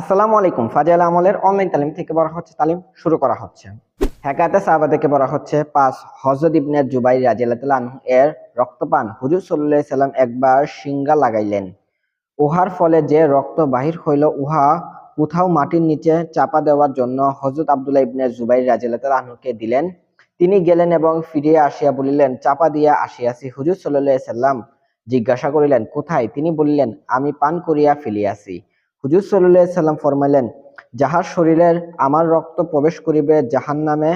আসসালামু আলাইকুম। ফাজিল আমলের অনলাইন তালিম থেকে বলা হচ্ছে তালিম শুরু করা হচ্ছে। হেকাতে সাহাবা থেকে বলা হচ্ছে পাঁচ হজরত ইবনে জুবাই রাজিয়াল্লাহ এর রক্তপান। হুজুর আলাইহি সাল্লাম একবার সিঙ্গা লাগাইলেন। উহার ফলে যে রক্ত বাহির হইল, উহা কোথাও মাটির নিচে চাপা দেওয়ার জন্য হজরত আব্দুল্লাহ ইবনে জুবাই রাজিয়াল্লাহ আনহুকে দিলেন। তিনি গেলেন এবং ফিরিয়ে আসিয়া বলিলেন, চাপা দিয়া আসিয়াছি। হুজুর আলাইহি সাল্লাম জিজ্ঞাসা করিলেন, কোথায়? তিনি বলিলেন, আমি পান করিয়া ফেলিয়াছি। হুজুর সাল্লাহ সাল্লাম ফরমাইলেন, যাহার শরীরের আমার রক্ত প্রবেশ করিবে, জাহান্নামে,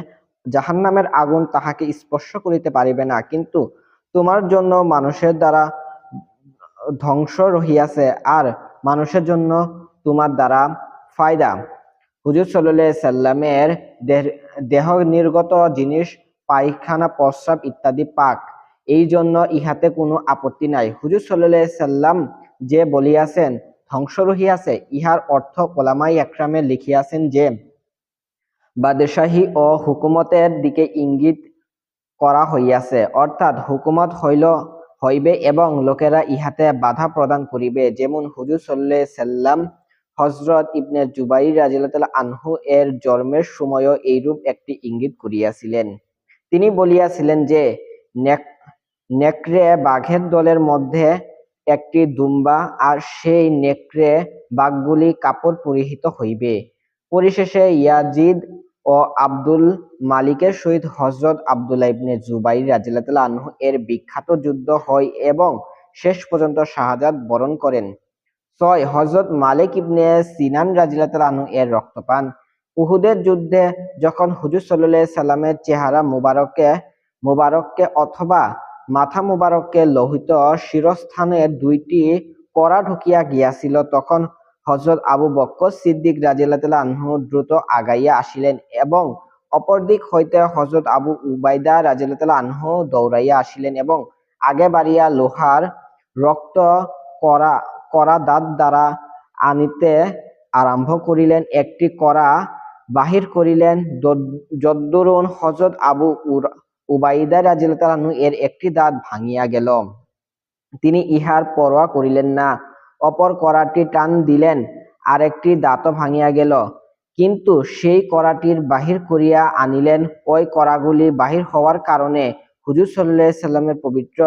জাহান্নামের আগুন তাহাকে স্পর্শ করিতে পারিবে না। কিন্তু তোমার জন্য মানুষের দ্বারা ধ্বংস রহিয়াছে আর মানুষের জন্য তোমার দ্বারা ফায়দা। হুজুর সাল্লাহ সাল্লামের দেহ নির্গত জিনিস, পায়খানা, প্রস্রাব ইত্যাদি পাক। এই জন্য ইহাতে কোনো আপত্তি নাই। হুজুর সাল্লাহ সাল্লাম যে বলিয়াছেন ধ্বংস রহিয়াছে ইহার অর্থ ওলামাই একরামে লিখিয়াছেন যে বাদশাহী ও হুকুমতের দিকে ইঙ্গিত করা হইয়াছে অর্থাৎ হুকুমত হইল হইবে এবং লোকেরা ইহাতে বাধা প্রদান করিবে যেমন হুজুর সাল্লাহ সাল্লাম হজরত ইবনে জুবাই রাজিল্লাহ আনহু এর জন্মের সময়ও এইরূপ একটি ইঙ্গিত করিয়াছিলেন তিনি বলিয়াছিলেন যে, নেক- নেকড়ে বাঘের দলের মধ্যে একটি দুম্বা আর সেই নেকড়ে বাঘগুলি কাপড় পরিহিত হইবে। পরিশেষে ইয়াজিদ ও আব্দুল মালিকের সহিত হজরত আব্দুল্লাহ ইবনে জুবাই রাজিল্লাহ আনহু এর বিখ্যাত যুদ্ধ হয় এবং শেষ পর্যন্ত শাহাদাত বরণ করেন। ছয় হজরত মালিক ইবনে সিনান রাজিল্লাহ আনহু এর রক্তপান। উহুদের যুদ্ধে যখন হুজুর সাল্লাহ সাল্লামের চেহারা মুবারককে মুবারককে অথবা মাথা মুবারককে লোহিত শিরস্থানের দুইটি কড়া ঢুকিয়া গিয়াছিল। তখন হজরত আবু বক্কর সিদ্দিক রাজিয়াল্লাহ আনহু দ্রুত আগাইয়া আসিলেন এবং অপরদিক হইতে হজরত আবু উবাইদা রাজিয়াল্লাহ আনহু দৌড়াইয়া আসিলেন এবং আগে বাড়িয়া লোহার রক্ত করা করা দাঁত দ্বারা আনিতে আরম্ভ করিলেন। একটি করা বাহির করিলেন। যদ- যদ্দুরুন হজরত আবু উর- উবাইদা আনহু এর একটি দাঁত ভাঙিয়া গেল। তিনি ইহার পরোয়া করিলেন না, অপর করাটি টান দিলেন, আরেকটি দাঁতও ভাঙিয়া গেল। কিন্তু সেই করাটির বাহির করিয়া আনিলেন, ওই করাগুলি বাহির হওয়ার কারণে হুজুর সাল্লাহ সাল্লামের পবিত্র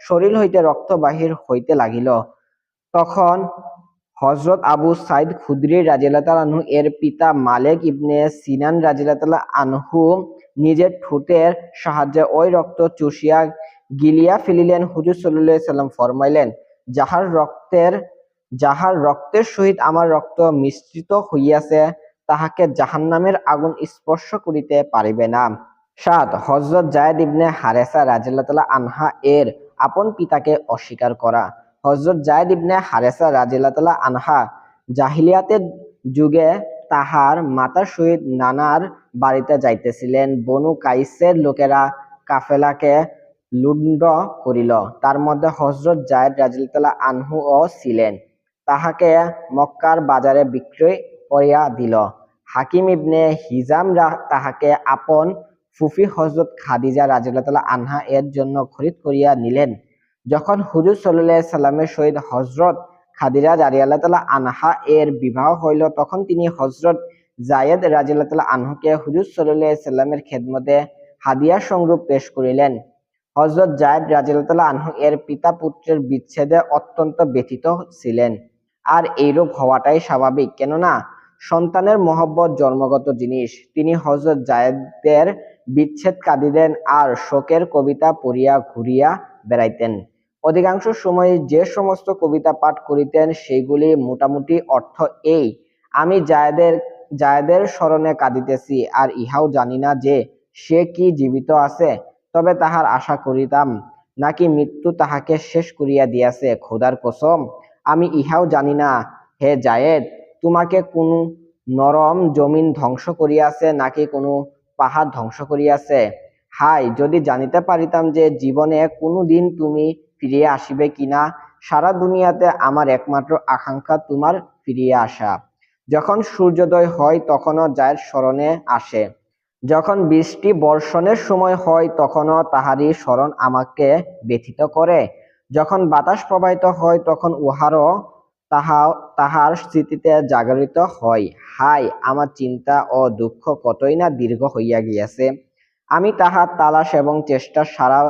শরীর হইতে রক্ত বাহির হইতে লাগিল। তখন হজরত আবু সাইদ খুদরি রাজিয়াল্লাহ আনহু এর পিতা মালেক ইবনে সিনান রাজিয়াল্লাহ আনহু নিজের ঠোঁটের সাহায্যে ওই রক্ত চুষিয়া গিলিয়া ফেলিলেন, হুজুর সাল্লাহ সাল্লাম ফরমাইলেন, যাহার রক্তের যাহার রক্তের সহিত আমার রক্ত মিশ্রিত হইয়াছে, তাহাকে জাহান্নামের আগুন স্পর্শ করিতে পারিবে না। সাত হজরত জায়দ ইবনে হারেসা রাজিল্লাহ আনহা এর আপন পিতাকে অস্বীকার করা। হজরত জায়দ ইবনে হারেসা রাজিল্লাহ আনহা জাহিলিয়াতের যুগে তাহার মাতার সহিত নানার বাড়িতে যাইতেছিলেন। বনু কাইসের লোকেরা কাফেলাকে লুণ্ড করিল। তার মধ্যে হজরত জায়দ রাজিল্লাহ আনহু ও ছিলেন। তাহাকে মক্কার বাজারে বিক্রয় করিয়া দিল। হাকিম ইবনে হিজাম তাহাকে আপন ফুফি হজরত খাদিজা রাজিল্লাহ আনহা এর জন্য খরিদ করিয়া নিলেন। যখন হুজুর সাল্লাহ সাল্লামের সহিত হজরত খাদিজা রাজিয়াল্লাহ আনহা এর বিবাহ হইল। তখন তিনি হজরত জায়েদ রাজিল্লাহ আনহুকে হুজুর সাল্লাহ সাল্লামের খেদমতে হাদিয়া সংরূপ পেশ করিলেন হজরত জায়দ রাজিল্লাহ আনহু এর পিতা পুত্রের বিচ্ছেদে অত্যন্ত ব্যথিত ছিলেন আর এইরূপ হওয়াটাই স্বাভাবিক কেননা সন্তানের মহব্বত জন্মগত জিনিস। তিনি হজরত জায়েদের বিচ্ছেদ কাঁদিলেন আর শোকের কবিতা পড়িয়া ঘুরিয়া বেড়াইতেন। অধিকাংশ সময় যে সমস্ত কবিতা পাঠ করিতেন, সেইগুলি মোটামুটি অর্থ এই, আমি জায়েদের জায়েদের স্মরণে কাঁদিতেছি, আর ইহাও জানি না যে সে কি জীবিত আছে, তবে তাহার আশা করিতাম, নাকি মৃত্যু তাহাকে শেষ করিয়া দিয়াছে, খোদার কসম, আমি ইহাও জানি না, হে জায়েদ, তোমাকে কোনো নরম জমিন ধ্বংস করিয়াছে, নাকি কোনো পাহাড় ধ্বংস করিয়াছে? হাই যদি জানিতে পারিতাম যে জীবনে কোনো দিন তুমি ফিরিয়া আসিবে কিনা? সারা দুনিয়াতে আমার একমাত্র আকাঙ্ক্ষা তোমার ফিরিয়া আসা। যখন সূর্যোদয় হয়, তখনও জায়েদ স্মরণে আসে। যখন বৃষ্টি বর্ষণের সময় হয়, তখনও তাহারই স্মরণ আমাকে ব্যথিত করে। যখন বাতাস প্রবাহিত হয়, তখন উহারও তাহা তাহার স্মৃতিতে জাগরিত হয়। হাই আমার চিন্তা ও দুঃখ কতই না দীর্ঘ হইয়া গিয়াছে। আমি তাহার তালাশ এবং চেষ্টা সারা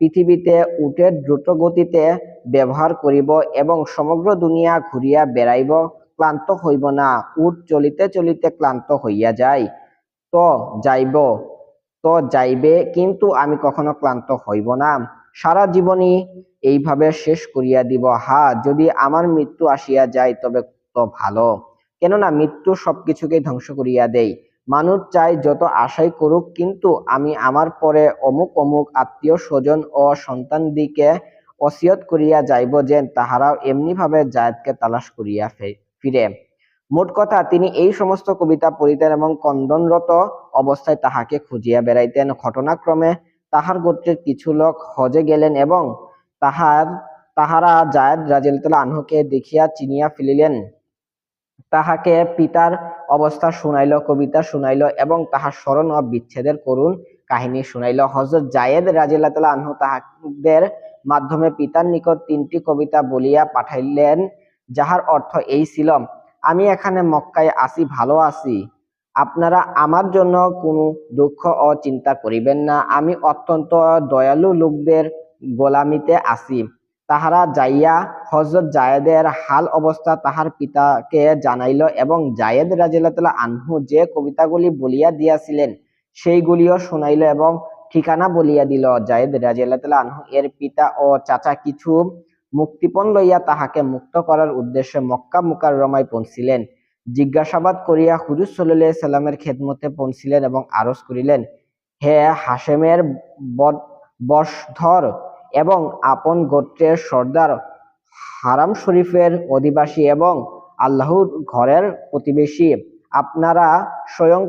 পৃথিবীতে উটের দ্রুত গতিতে ব্যবহার করিব এবং সমগ্র দুনিয়া ঘুরিয়া বেড়াইব, ক্লান্ত হইব না। উট চলিতে চলিতে ক্লান্ত হইয়া যায়। তো যাইব, তো যাইবে, কিন্তু আমি কখনো ক্লান্ত হইব না। সারা জীবনই এইভাবে শেষ করিয়া দিব। হা, যদি আমার মৃত্যু আসিয়া যায়, তবে তো ভালো। কেননা মৃত্যু সবকিছুকে ধ্বংস করিয়া দেয়। মানুষ চাই যত আশাই করুক, কিন্তু আমি আমার পরে অমুক অমুক আত্মীয় স্বজন ও সন্তান দিকে অসিয়ত করিয়া যাইব যে তাহারাও এমনি ভাবে জায়দকে তালাশ করিয়া ফিরে। মোট কথা, তিনি এই সমস্ত কবিতা পড়িতেন এবং কন্দনরত অবস্থায় তাহাকে খুঁজিয়া বেড়াইতেন। ঘটনাক্রমে তাহার গোত্রের কিছু লোক হজে গেলেন এবং তাহার তাহারা জায়দ রাজিয়াল্লাহ আনহুকে দেখিয়া চিনিয়া ফেলিলেন। তাহাকে পিতার অবস্থা শুনাইল, কবিতা শুনাইল এবং তাহার স্মরণ ও বিচ্ছেদের করুণ কাহিনী শুনাইল। হজরত জায়েদ রাজিয়াল্লাহ তাআলা আনহু তাহাদের মাধ্যমে পিতার নিকট তিনটি কবিতা বলিয়া পাঠাইলেন, যাহার অর্থ এই ছিল, আমি এখানে মক্কায় আসি ভালো আছি। আপনারা আমার জন্য কোনো দুঃখ ও চিন্তা করিবেন না। আমি অত্যন্ত দয়ালু লোকদের গোলামিতে আছি। তাহারা যাইয়া হজরত জায়েদের হাল অবস্থা তাহার পিতাকে জানাইল এবং জায়েদ রাজিয়াল্লাহ আনহু যে কবিতাগুলি বলিয়া দিয়াছিলেন, সেইগুলিও শুনাইল এবং ঠিকানা বলিয়া দিল। জায়েদ রাজিয়াল্লাহ আনহু এর পিতা ও চাচা কিছু মুক্তিপণ লইয়া তাহাকে মুক্ত করার উদ্দেশ্যে মক্কা মুকাররমায় পৌঁছিলেন। জিজ্ঞাসাবাদ করিয়া হুজুর সাল্লাহ সাল্লামের খেদমতে পৌঁছিলেন এবং আরজ করিলেন, হে হাশেমের বদ- বশধর এবং আপন গোত্রের সর্দার হারাম শরীফের অধিবাসী এবং আল্লাহর ঘরের প্রতিবেশী। আপনারা স্বয়ং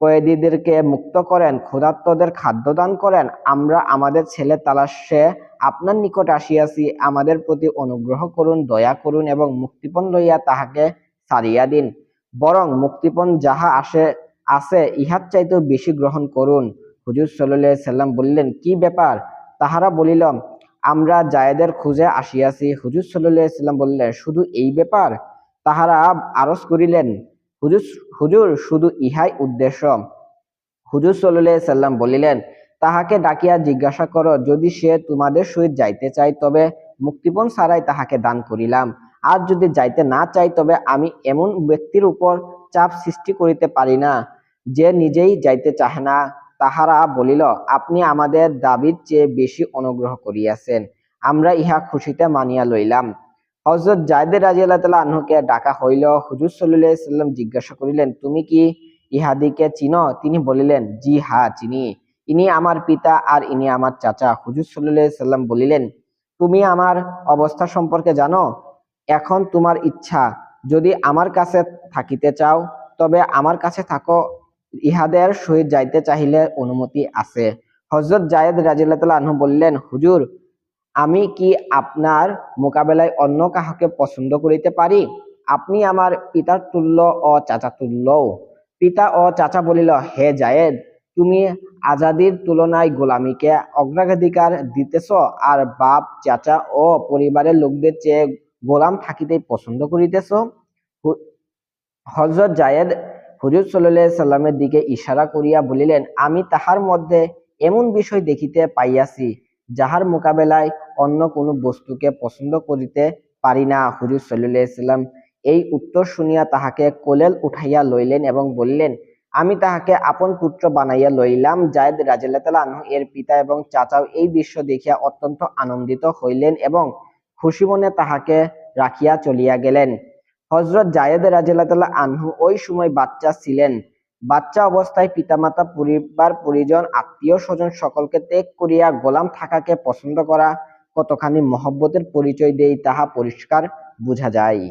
কয়েদিদেরকে মুক্ত করেন, ক্ষুধার্তদের খাদ্য দান করেন। আমরা আমাদের ছেলে তালাশে আপনার নিকট আসিয়াছি। আমাদের প্রতি অনুগ্রহ করুন, দয়া করুন এবং মুক্তিপণ লইয়া তাহাকে ছাড়িয়া দিন। বরং মুক্তিপণ যাহা আসে, আছে, ইহার চাইতেও বেশি গ্রহণ করুন। হুজুর সাল্লাহ সাল্লাম বললেন, কি ব্যাপার? তাহারা বলিল, আমরা জায়েদের খুঁজে আসিয়াছি। হুজুর সাল্লাহ সাল্লাম বললেন, শুধু এই ব্যাপার? তাহারা আরজ করিলেন, হুজুর হুজুর, শুধু ইহাই উদ্দেশ্য। হুজুর সাল্লাহ সাল্লাম বলিলেন, তাহাকে ডাকিয়া জিজ্ঞাসা করো, যদি সে তোমাদের সহিত যাইতে চায়, তবে মুক্তিপণ ছাড়াই তাহাকে দান করিলাম। আর যদি যাইতে না চাই তবে আমি এমন ব্যক্তির উপর চাপ সৃষ্টি করিতে পারি না, যে নিজেই যাইতে চাহে না। তাহারা বলিল, আপনি আমাদের দাবির চেয়ে বেশি অনুগ্রহ করিয়াছেন। আমরা ইহা খুশিতে মানিয়া লইলাম। হজরত জায়দের রাজিয়াল্লাহ তাআলা আনহুকে ডাকা হইল। হুজুর সাল্লাম জিজ্ঞাসা করিলেন, তুমি কি ইহাদিকে চিনো? তিনি বলিলেন, জি, হা, চিনি। ইনি আমার পিতা আর ইনি আমার চাচা। হুজুর সাল্লাম বলিলেন, তুমি আমার অবস্থা সম্পর্কে জানো? এখন তোমার ইচ্ছা। যদি আমার কাছে থাকিতে চাও, তবে আমার কাছে থাকো ইহাদের সহিত যাইতে চাহিলে অনুমতি আছে। হজরত জায়েদ রাজিয়াল্লাহ তাআলা আনহু বললেন, হুজুর, আমি কি আপনার মোকাবেলায় অন্য কাহাকে পছন্দ করিতে পারি? আপনি আমার পিতার তুল্য ও চাচা তুল্যও। পিতা ও চাচা বলিল, হে জায়েদ তুমি আজাদির তুলনায় গোলামীকে অগ্রাধিকার দিতেছ আর বাপ, চাচা ও পরিবারের লোকদের চেয়ে গোলাম থাকিতে পছন্দ করিতেছ? হু- হযরত জায়েদ হুজুর সাল্লাল্লাহু সাল্লামের দিকে ইশারা করিয়া বলিলেন, আমি তাহার মধ্যে এমন বিষয় দেখিতে পাইয়াছি, যাহার মোকাবেলায় অন্য কোনো বস্তুকে পছন্দ করিতে পারি না। হুজুর সাল্লাল্লাহু সাল্লাম এই উত্তর শুনিয়া তাহাকে কোলেল উঠাইয়া লইলেন এবং বললেন, আমি তাহাকে আপন পুত্র বানাইয়া লইলাম। জায়দ রাজিয়াল্লাহু তাআলা আনহু এর পিতা এবং চাচাও এই দৃশ্য দেখিয়া অত্যন্ত আনন্দিত হইলেন এবং খুশি মনে তাহাকে রাখিয়া চলিয়া গেলেন। হযরত জায়েদ তাআলা আনহু ওই সময় বাচ্চা ছিলেন। বাচ্চা অবস্থায় পিতামাতা, পরিবার, পরিজন, আত্মীয় স্বজন সকলকে ত্যাগ করিয়া গোলাম থাকাকে পছন্দ করা কতখানি মহব্বতের পরিচয় দেই তাহা পরিষ্কার বোঝা যায়।